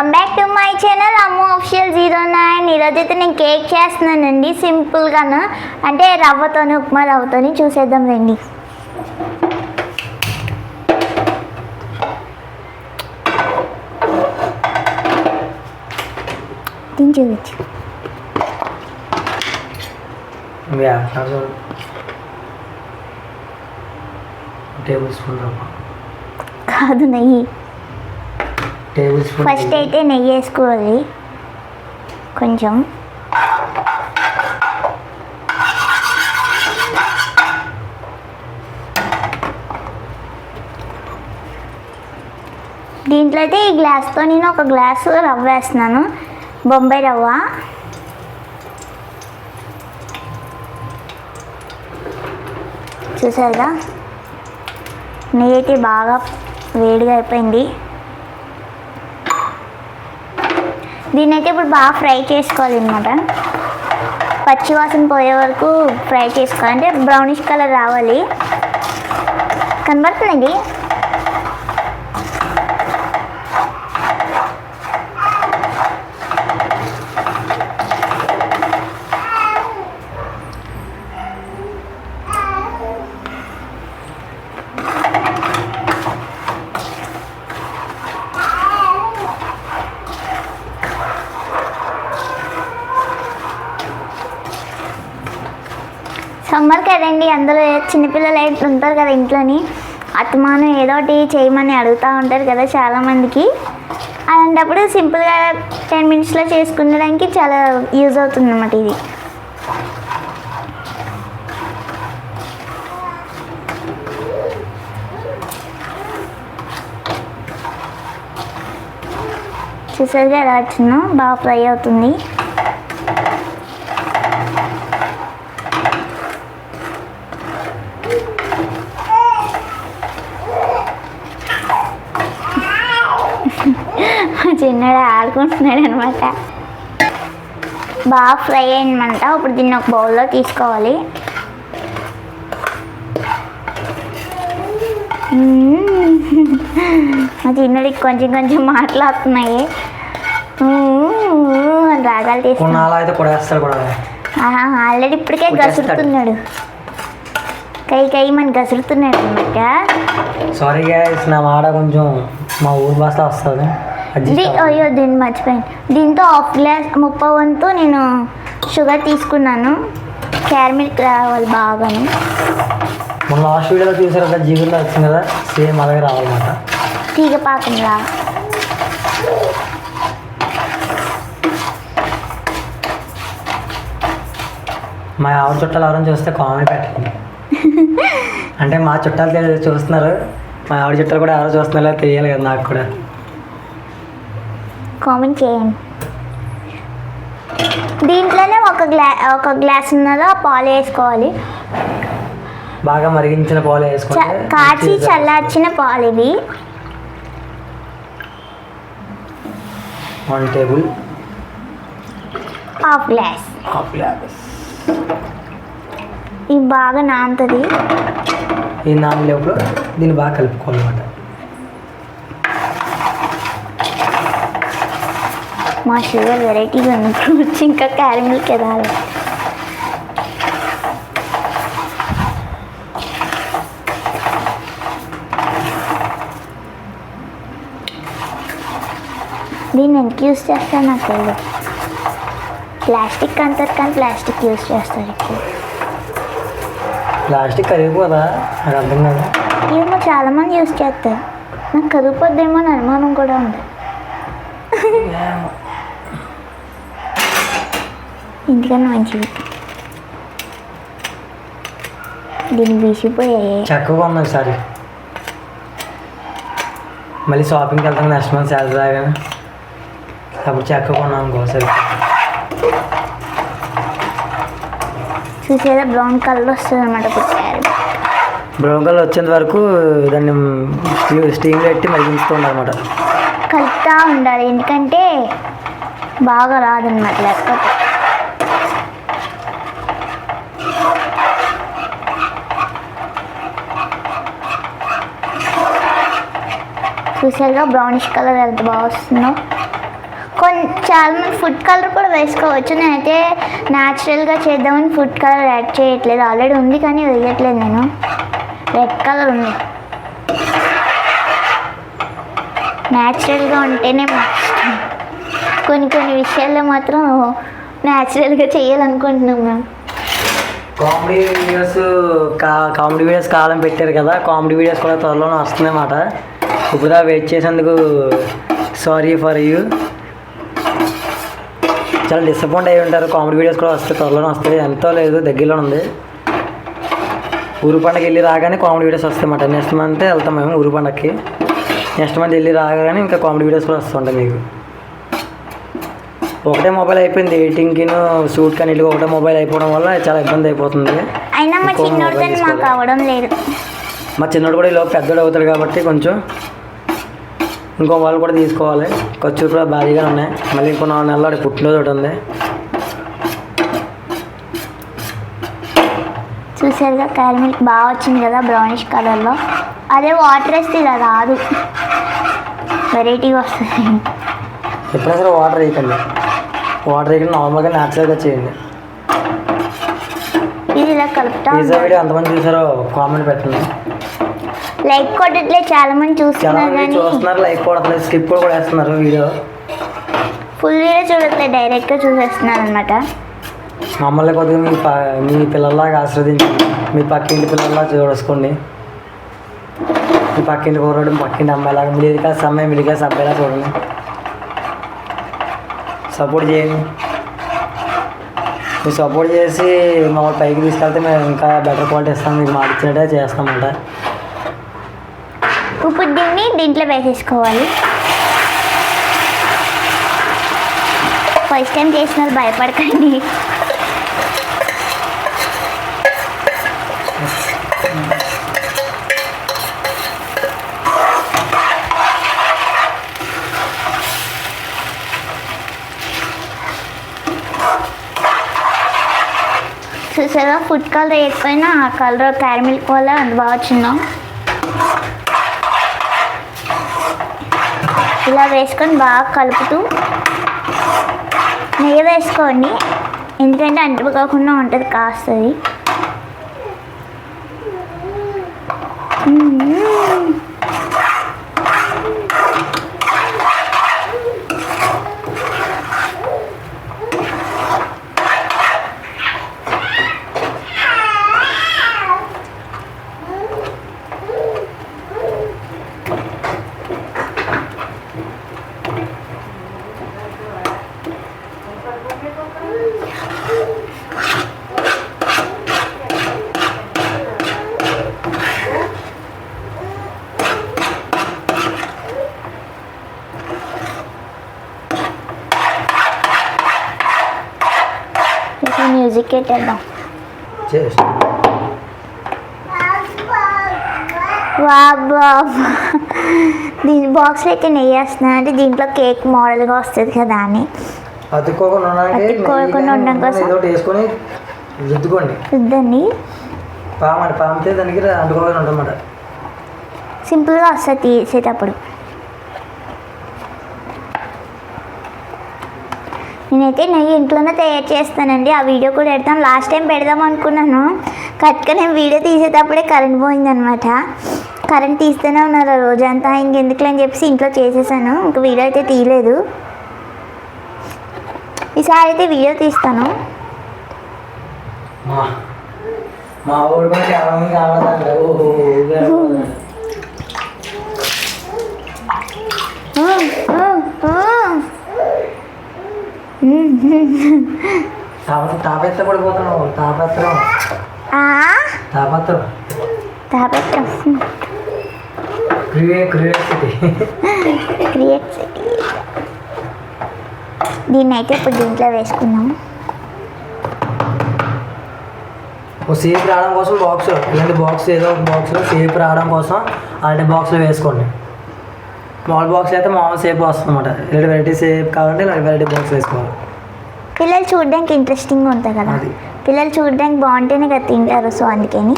Welcome back to my channel Ammu official zero nine ఈరోజైతే నేను cake చేస్తున్నానండి. సింపుల్గాను అంటే రవ్వతోని ఉప్మా రవ్వతోని చూసేద్దాం రండి. చూపించు టేబుల్ స్పూన్ కాదు నెయ్యి. టేబుల్ స్పూన్ ఫస్ట్ అయితే నెయ్యి వేసుకోవాలి. కొంచెం. దీంట్లో అయితే ఈ గ్లాస్తో నేను ఒక గ్లాసు రవ్వ వేస్తున్నాను. బొంబాయి రవ్వ. చూసారుగా? నెయ్యి అయితే బాగా వేడిగా అయిపోయింది. దీన్ని అయితే ఇప్పుడు బాగా ఫ్రై చేసుకోవాలి అనమాట పచ్చివాసన పోయే వరకు ఫ్రై చేసుకోవాలి. అంటే బ్రౌనిష్ కలర్ రావాలి. కనబడుతుంది అందరూ చిన్నపిల్లలు అయితే ఉంటారు కదా ఇంట్లోని అత్తమానం ఏదో ఒకటి చేయమని అడుగుతూ ఉంటారు కదా చాలామందికి. అలాంటప్పుడు సింపుల్గా టెన్ మినిట్స్లో చేసుకునడానికి చాలా యూజ్ అవుతుంది అన్నమాట ఇది. చూసారుగా ఎలా వచ్చిందో? బాగా ఫ్రై అవుతుంది. మా చిన్నడు ఆడుకుంటున్నాడు అనమాట బాగా ఫ్రై అయిందన్నమాట ఇప్పుడు దీన్ని ఒక బౌల్లో తీసుకోవాలి. మా చిన్నడికి కొంచెం కొంచెం మాట్లాడుతున్నాయి. రాగాలు కూడా. ఆల్రెడీ ఇప్పటికే. గసురుతున్నాడు కై కై మన గసురుతున్నాడు అనమాట సారీ గ్యాస్ నా మాట కొంచెం మా ఊరు భాషలో వస్తుంది. అయ్యో దీన్ని మర్చిపోయాను. దీంతో హాఫ్ గ్లాస్ ముప్పై వంతు నేను షుగర్ తీసుకున్నాను. క్యారమిల్క్ రావాలి బాగాను. మొన్న లాస్ట్ వీడియోలో చూసారు కదా జీవితంలో వచ్చింది కదా సేమ్ అలాగే రావాలన్నమాట. తీగ పాకంలా మా ఆవిడ చుట్టాలు ఎవరైనా చూస్తే కామెంట్ పెట్టండి. అంటే మా చుట్టాలు చూస్తున్నారు. మా ఆవిడ చుట్టాలు కూడా ఎవరో చూస్తున్నారో తెలియాలి కదా నాకు కూడా. కామెంట్ చేయండి. దీంట్లోనే ఒక గ్లా ఒక గ్లాస్ ఉన్నదో పాలు వేసుకోవాలి. బాగా మరిగించిన పాలు వేసుకుంటే కాచి చల్లార్చిన పాలు ఇవి. One table half glass. Half glass. ఇవి బాగా నానుతుంది. ఈ లోపల దీన్ని బాగా కలుపుకోవాలన్నమాట. మా షుగర్ వెరైటీగా ఉంది. ఫ్రూట్స్ ఇంకా క్యారమిల్ కెదాలి. దీన్ని ఎందుకు యూస్ చేస్తాను నాకు తెలియదు ప్లాస్టిక్ అంటారు కానీ ప్లాస్టిక్ యూస్ చేస్తారు ఎక్కువ. ప్లాస్టిక్ కరిగిపోదా? నాకు అర్థం కాదు? ఏమో చాలామంది యూస్ చేస్తారు. నాకు కరిగిపోద్దేమో అని అనుమానం కూడా ఉంది. ఇంటికన్నా మంచిది దీన్ని బీసిపోయాయి చక్కగా ఉంది ఒకసారి. మళ్ళీ షాపింగ్కి వెళ్తాం నెక్స్ట్ మంత్ శాలరీ రాగానే. అప్పుడు చక్కగా కొన్నాం ఇంకోసారి. చూసేదా బ్రౌన్ కలర్ వస్తుంది అనమాట ఇప్పుడు బ్రౌన్ కలర్ వచ్చేంత వరకు దాన్ని స్టీమ్ పెట్టి మరిగించుతూ ఉండాలన్నమాట. కలుపుతూ ఉండాలి ఎందుకంటే బాగా రాదన్నమాట లేకపోతే. చూసారుగా బ్రౌనిష్ కలర్ ఎంత బాగా వస్తుందో. చాలా మంది ఫుడ్ కలర్ కూడా వేసుకోవచ్చు. నేనైతే న్యాచురల్గా చేద్దామని ఫుడ్ కలర్ యాడ్ చేయట్లేదు. ఆల్రెడీ ఉంది కానీ వేయట్లేదు నేను. రెడ్ కలర్ ఉంది. న్యాచురల్గా ఉంటేనే కొన్ని కొన్ని విషయాల్లో మాత్రం న్యాచురల్గా చేయాలనుకుంటున్నాం మేము కామెడీ వీడియోస్ కా కామెడీ వీడియోస్ కాలం పెట్టారు కదా. కామెడీ వీడియోస్ కూడా త్వరలోనే వస్తుందన్నమాట ఇప్పుడు వెయిట్ చేసేందుకు సారీ ఫర్ యూ చాలా డిసప్పాయింట్ అయి ఉంటారు. కామెడీ వీడియోస్ కూడా వస్తాయి త్వరలోనే వస్తాయి. ఎంతో లేదు దగ్గరలో ఉంది. ఊరు పండగ వెళ్ళి రాగానే కామెడీ వీడియోస్ వస్తాయి అన్నమాట. నెక్స్ట్ మంత్ వెళ్తాం మేము ఊరు పండగకి. నెక్స్ట్ మంత్ వెళ్ళి రాగానే ఇంకా కామెడీ వీడియోస్ కూడా వస్తుంటాయి మీకు. ఒకటే మొబైల్ అయిపోయింది. ఎడిటింగ్కి షూట్ కానీ ఇల్లు ఒకటే మొబైల్ అయిపోవడం వల్ల చాలా ఇబ్బంది అయిపోతుంది. అయినా మా మా చిన్నోడు కూడా ఇలా పెద్దోడు అవుతాడు కాబట్టి కొంచెం ఇంకో వాళ్ళు కూడా తీసుకోవాలి. ఖర్చులు కూడా భారీగా ఉన్నాయి. మళ్ళీ ఇంకో నాలుగు నెలలు వాడి పుట్టినరోజు ఒకటి ఉంది. చూసారుగా క్యారీ మిల్క్ బాగా వచ్చింది కదా బ్రౌనిష్ కలర్లో అదే వాటర్ వేస్తే ఇలా రాదు. వెరైటీగా వస్తుంది. ఎప్పుడైనా సరే వాటర్ వేయకండి. వాటర్ వేయకుండా నార్మల్గా న్యాచురల్గా చేయండి. ఇది ఇలా కలుపుతా వీడియో ఎంతమంది చూసారో కామెంట్ పెట్టండి. లైక్ కొట్టట్లే చాలా మంది చూస్తున్నారు కానీ చూస్తున్నారు లైక్ కొడతలేదు స్కిప్ కూడా కూడా వేస్తున్నారు వీడియో. ఫుల్ వీడియో చూడట్లేదు డైరెక్ట్గా చూసేస్తున్నారు అనమాట మమ్మల్ని కొద్దిగా మీ మీ పిల్లల్లాగా ఆస్వాదించండి మీ పక్కింటి పిల్లల్లా చూసుకోండి మీ పక్కింటి కూరడు పక్కింటి అమ్మాయిలాగా మిడిల్ క్లాస్ అమ్మాయి క్లాస్ అబ్బాయిలా చూడండి. సపోర్ట్ చేయండి. మీరు సపోర్ట్ చేసి మమ్మల్ని పైకి తీసుకెళ్తే మేము ఇంకా బెటర్ క్వాలిటీ ఇస్తాం మీకు మాట ఇచ్చినట్టే చేస్తామంట. ఇప్పుడు దీన్ని దీంట్లో వేసేసుకోవాలి. ఫస్ట్ టైం చేసిన వాళ్ళు భయపడకండి. చూసారా? ఫుడ్ కలర్ ఎక్కువైనా ఆ కలర్ క్యారమిల్ వల్ల అది బాగా వచ్చిందా ఇలా వేసుకొని బాగా కలుపుతూ నెయ్యి వేసుకోండి. ఎందుకంటే అంటుకోకుండా ఉంటుంది కాస్తుంది. బాబా దీని బాక్స్లో అయితే నెయ్యి వేస్తున్నాను అంటే దీంట్లో కేక్ మోడల్గా వస్తుంది కదా అని. అతుక్కోకుండా ఉండడం కోసం? వేసుకొని రుద్దుకోండి. పామితే దానికి అంటుకోకుండా ఉంటుందన్నమాట సింపుల్గా వస్తుంది తీసేటప్పుడు. నేనైతే నెయ్యి ఇంట్లోనే తయారు చేస్తానండి. ఆ వీడియో కూడా పెడతాను లాస్ట్ టైం పెడదాం అనుకున్నాను. కరెక్ట్గా నేను వీడియో తీసేటప్పుడే కరెంట్ పోయిందనమాట. కరెంట్ తీస్తూనే ఉన్నారు రోజంతా. ఇంకెందుకులే అని చెప్పేసి ఇంట్లో చేసేసాను. ఇంక వీడియో అయితే తీయలేదు. ఈసారి అయితే వీడియో తీస్తాను. మా మా ఊరు కూడా చాలా మంది కావాలంట ఓహో ఆ, ఆ, ఆ. తాపెత్త పడిపోతున్నావు. తాపత్రం. ఆ, తాపత్రం. తాపెట్టం క్రియే క్రియేసిటీ క్రియేట్ దీన్ని అయితే ఇప్పుడు దీంట్లో వేసుకుందాం. ఓ సేప్ రావడం కోసం బాక్స్ ఇలాంటి బాక్స్ ఏదో ఒక బాక్స్లో సేప్ రావడం కోసం అలాంటి బాక్స్లో వేసుకోండి. స్మాల్ బాక్స్ అయితే మామూలు సేపు వస్తుంది అనమాట ఇలాంటి వెరైటీ సేఫ్ కావాలంటే ఇలాంటి వెరైటీ బాక్స్ వేసుకోవాలి. పిల్లలు చూడడానికి ఇంట్రెస్టింగ్ ఉంటుంది కదా. పిల్లలు చూడడానికి బాగుంటేనే కదా తింటారు. సో అందుకని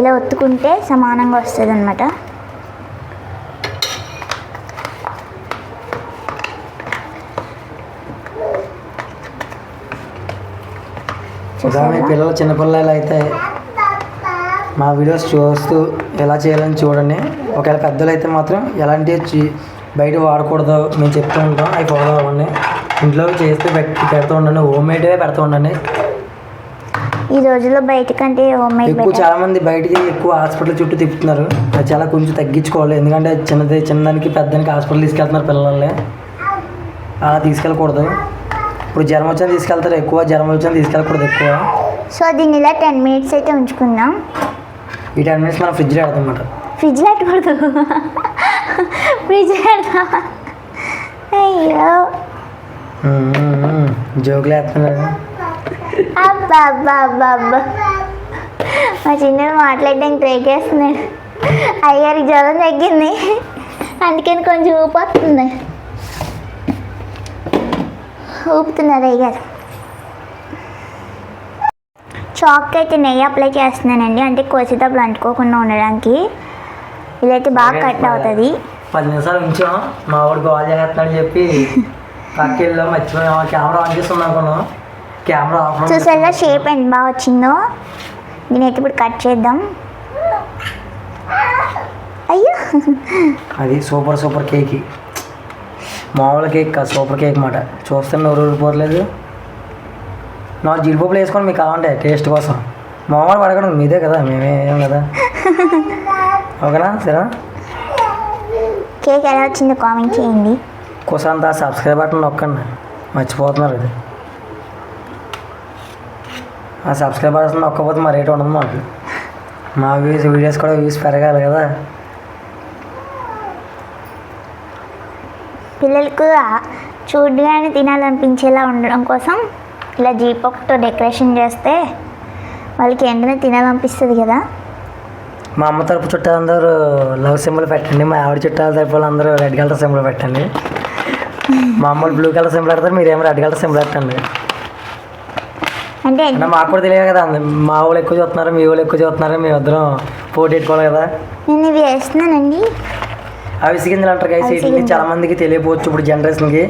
ఇలా ఒత్తుకుంటే సమానంగా వస్తుంది అనమాట పిల్లలు చిన్నపిల్లలు అయితే మా వీడియోస్ చూస్తూ ఎలా చేయాలని చూడండి. ఒకవేళ పెద్దలు అయితే మాత్రం ఎలాంటి బయట వాడకూడదు మేము చెప్తూ ఉంటాం. అవి ఫాలో అవ్వండి. ఇంట్లో చేస్తే పెడుతూ ఉండండి. హోమ్ మేడే పెడుతూ ఉండండి. ఈ రోజుల్లో బయట కంటే హోమ్ మేడ్ ఎక్కువ చాలా మంది బయటికి ఎక్కువ హాస్పిటల్ చుట్టూ తిప్పుతున్నారు. అది చాలా కొంచెం తగ్గించుకోవాలి. ఎందుకంటే చిన్నది చిన్నదానికి పెద్దానికి హాస్పిటల్ తీసుకెళ్తున్నారు పిల్లల్ని. అలా తీసుకెళ్ళకూడదు. ఇప్పుడు జ్వరం వచ్చిన తీసుకెళ్తారు. ఎక్కువ జ్వరం వచ్చిన తీసుకెళ్ళకూడదు ఎక్కువ. సో దీన్ని ఇలా టెన్ మినిట్స్ అయితే ఉంచుకుందాం. ఈ టెన్ మినిట్స్ మనం ఫ్రిడ్జ్లో పెడతాం అన్నమాట. ఫ్రిడ్జ్లో పెట్టకూడదు. ఫ్రిడ్జ్లో పెడతాం. అయ్యో. జోకులు వేస్తున్నారు అబ్బా అబ్బా అబ్బా అబ్బా మా చిన్నడు మాట్లాడడానికి ట్రై చేస్తున్నాడు. అయ్యారికి జ్వరం తగ్గింది. అందుకని కొంచెం ఊపు వస్తుంది. ఊపుతున్నారు అయ్యారు చాక్ అయితే నెయ్యి అప్లై చేస్తున్నానండి. అంటే కోసేటప్పుడు అంటుకోకుండా ఉండడానికి. ఇదైతే బాగా కట్ అవుతుంది. పది నిమిషాలు ఉంచాం మా వాడు కాల్ చేస్తున్నాడని చెప్పి పక్కకి వెళ్ళాం మర్చిపోయాం కెమెరా ఆన్ చేస్తున్నాం అనుకున్నాం. కెమెరా ఆఫ్ షేప్ ఎంత బాగా వచ్చిందో? దీని అయితే ఇప్పుడు కట్ చేద్దాం. అయ్యో. అది సూపర్ సూపర్ కేక్. మామూలు కేక్ కాదు సూపర్ కేక్ మాట చూస్తే నోరు ఊరిపోవట్లేదు. నాలుగు జీడిపప్పులు వేసుకొని మీకు కావాలంటే. టేస్ట్ కోసం. మామూలు పడకడం మీదే కదా మేమే ఏం కదా. ఓకేనా సరే కేక్ ఎలా వచ్చిందో కామెంట్ చేయండి. కుసంత సబ్స్క్రైబ్ బటన్ నొక్కండి. మర్చిపోతున్నారు ఇది. ఆ సబ్స్క్రైబ్ బటన్ నొక్కపోతే మా రేట్ ఉండదు మాకు. మా వ్యూస్ వీడియోస్ కూడా వ్యూస్ పెరగాలి కదా. పిల్లలకు చూడగానే తినాలనిపించేలా ఉండడం కోసం ఇలా జీపొకతో డెకరేషన్ చేస్తే వాళ్ళకి వెంటనే తినాలనిపిస్తుంది కదా. మా అమ్మ తరపు చుట్టాలందరూ లవ్ సింబల్ పెట్టండి. మా ఆవిడ చుట్టాల తరపు వాళ్ళందరూ రెడ్ కలర్ సింబల్ పెట్టండి. మా అమ్మలు బ్లూ కలర్ సింబల్ పెడతారు మీరేమో రెడ్ కలర్ సింబల్ పెట్టండి. అంటే మాకు కూడా తెలియదు కదా మా వాళ్ళు ఎక్కువ చూస్తున్నారు మీ వాళ్ళు ఎక్కువ చూస్తున్నారు మేము ఇద్దరం పోటీ పెట్టుకోవాలి కదా. నేను ఇవి వేస్తున్నానండి. అవిసి గింజలు అంటారు కదా అవిసె వీటిని. చాలా మందికి తెలియకపోవచ్చు ఇప్పుడు జనరేషన్కి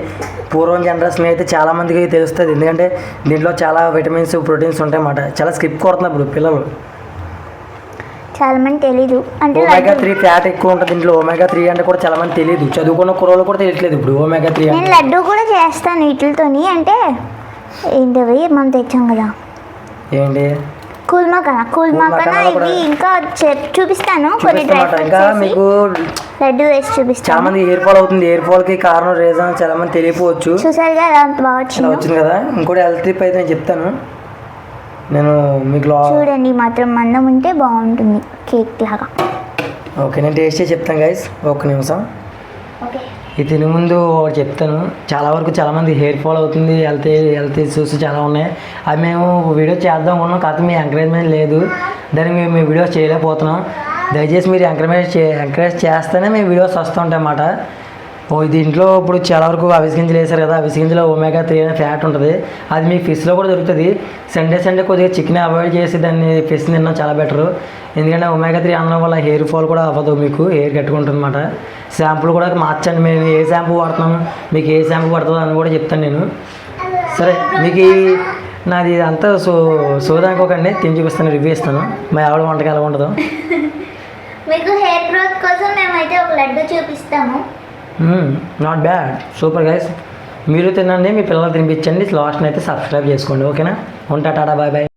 పూర్వం జనరేషన్ అయితే చాలా మందికి తెలుస్తుంది. ఎందుకంటే దీంట్లో చాలా విటమిన్స్ ప్రోటీన్స్ ఉంటాయి అన్నమాట చాలా స్కిప్ కొడుతున్నారు ఇప్పుడు పిల్లలు. చాలా మంది తెలీదు. అంటే ఒమేగా త్రీ ఫ్యాట్ ఎక్కువ ఉంటుంది దీంట్లో. ఒమేగా త్రీ అంటే కూడా చాలా మంది తెలియదు చదువుకున్న కుర్రోళ్ళు కూడా తెలియట్లేదు ఇప్పుడు ఒమేగా త్రీ నేను లడ్డు కూడా చేస్తాను వీటితోని. అంటే ఏంటవి? మనం తెచ్చాం కదా. ఏంటి కూల్మాకన? కూల్మాకన ఇవి ఇంకా చెప్ చూపిస్తాను. కొన్ని ఇంకా మీకు లడ్డు వేసి చాలా చూపిస్తాను. మంది హెయిర్ ఫాల్ అవుతుంది. హెయిర్ ఫాల్కి కారణం రీజన్ చాలా మంది తెలియకపోవచ్చు. చూసారుగా ఎలా అంత బాగా వచ్చిందో. వచ్చింది కదా? ఇంకోటి హెల్త్ టిప్ అయితే నేను చెప్తాను. నేను మీకు చూడండి మాత్రం మందం ఉంటే బాగుంటుంది కేక్ లాగా. ఓకే నేను టేస్ట్ చేసి చెప్తాను గైస్ ఒక్క నిమిషం. ఓకే. ఇది తినే ముందు ఒకటి చెప్తాను. చాలా వరకు చాలా మంది హెయిర్ ఫాల్ అవుతుంది హెల్త్ హెల్త్ ఇష్యూస్ చాలా ఉన్నాయి. అవి మేము వీడియో చేద్దాం అనుకున్నాం కాకపోతే మీ ఎంకరేజ్మెంట్ లేదు. దాన్ని మేము మీ వీడియోస్ చేయలేకపోతున్నాం. దయచేసి మీరు ఎంకరేజ్ చే ఎంకరేజ్ చేస్తేనే మేము వీడియోస్ వస్తూ ఉంటాయి అన్నమాట ఓ దీంట్లో ఇప్పుడు చాలా వరకు అవిసి గింజలు వేశారు కదా అవిసి గింజలో ఒమేగా త్రీ అనే ఫ్యాట్ ఉంటుంది. అది మీకు ఫిష్లో కూడా దొరుకుతుంది. సండే సండే కొద్దిగా చికెన్ అవాయిడ్ చేసి దాన్ని ఫిష్ తినడం చాలా బెటరు ఎందుకంటే ఒమేగా త్రీ అనడం వల్ల హెయిర్ ఫాల్ కూడా అవ్వదు మీకు హెయిర్ కట్టుకుంటుంది అనమాట షాంపూలు కూడా మార్చండి మేము ఏ షాంపూ వాడుతున్నాము మీకు ఏ షాంపూ పడుతుందో అని కూడా చెప్తాను నేను. సరే మీకు నాది అంతా సో సోదానుకోకండి తిని చూపిస్తాను రివ్యూ ఇస్తాను. మా ఆవిడ వంటకాలు ఎలా ఉండదు మీకు హెయిర్ గ్రోత్ కోసం మేమైతే ఒక లడ్డు చూపిస్తాము. నాట్ బ్యాడ్ సూపర్ గైస్ మీరు తినండి మీ పిల్లలు తినిపించండి. లాస్ట్ అయితే సబ్స్క్రైబ్ చేసుకోండి ఓకేనా ఉంటా టాటా బాయ్ బాయ్.